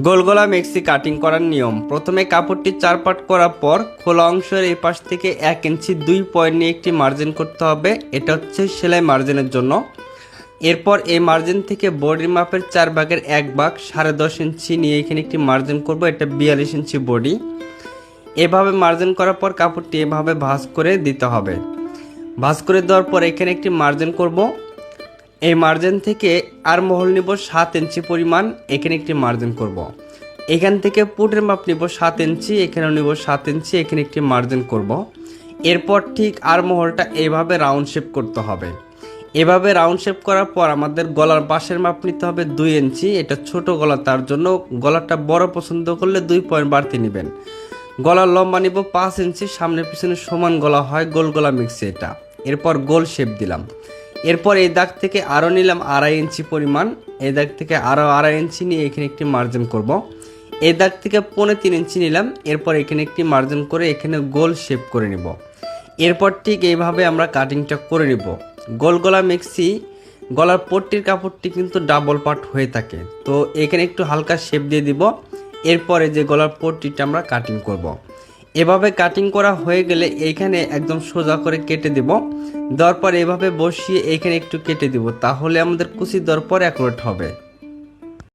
গোলগলা মেক্সি cutting করার নিয়ম। প্রথমে কাপড়টি চার পাট করার পর খোলা অংশের এই পাশ থেকে এক ইঞ্চি দুই পয়েন্ট নিয়ে একটি মার্জিন করতে হবে। এটা হচ্ছে সেলাই মার্জিনের জন্য। এরপর এই মার্জিন থেকে বডির মাপের চার ভাগের এক ভাগ সাড়ে দশ ইঞ্চি নিয়ে এখানে একটি মার্জিন করব। এটা বিয়াল্লিশ ইঞ্চি বডি। এভাবে মার্জিন করার পর কাপড়টি এভাবে ভাঁজ করে দিতে হবে। ভাঁজ করে দেওয়ার পর এখানে একটি মার্জিন করব। এই মার্জিন থেকে আর মহল নিব সাত ইঞ্চি পরিমাণ, এখানে একটি মার্জিন করব। এখান থেকে পুটের মাপ নিব সাত ইঞ্চি, এখানেও নিব সাত ইঞ্চি, এখানে একটি মার্জিন করব। এরপর ঠিক আর মহলটা এইভাবে রাউন্ড শেপ করতে হবে এভাবে রাউন্ড শেপ করার পর আমাদের গলার বাঁশের মাপ নিতে হবে দুই ইঞ্চি, এটা ছোট গলা, তার জন্য গলাটা বড় পছন্দ করলে দুই পয়েন্ট বাড়তি নেবেন গলার লম্বা নিব পাঁচ ইঞ্চি সামনে পিছনে সমান গলা হয় গোল গলা মিক্সি এটা এরপর গোল শেপ দিলাম এরপর এই দাগ থেকে আরও নিলাম আড়াই ইঞ্চি পরিমাণ। এই দাগ থেকে আরও আড়াই ইঞ্চি নিয়ে এখানে একটি মার্জিন করব। এই দাগ থেকে পৌনে তিন ইঞ্চি নিলাম, এরপর এখানে একটি মার্জিন করে এখানে গোল শেপ করে নিব। এরপর ঠিক এইভাবে আমরা কাটিংটা করে নিব। গোল গলা মিক্সি গলার পট্টির কাপড়টি কিন্তু ডাবল পার্ট হয়ে থাকে। তো এখানে একটু হালকা শেপ দিয়ে দিব। এরপরে যে গলার পট্টিটা আমরা কাটিং করব। এভাবে কাটিং করা হয়ে গেলে এইখানে একদম সোজা করে কেটে দেব। দেওয়ার পর এভাবে বসিয়ে এইখানে একটু কেটে দেব। তাহলে আমাদের কুচি দেওয়ার পর অ্যাকুরেট হবে।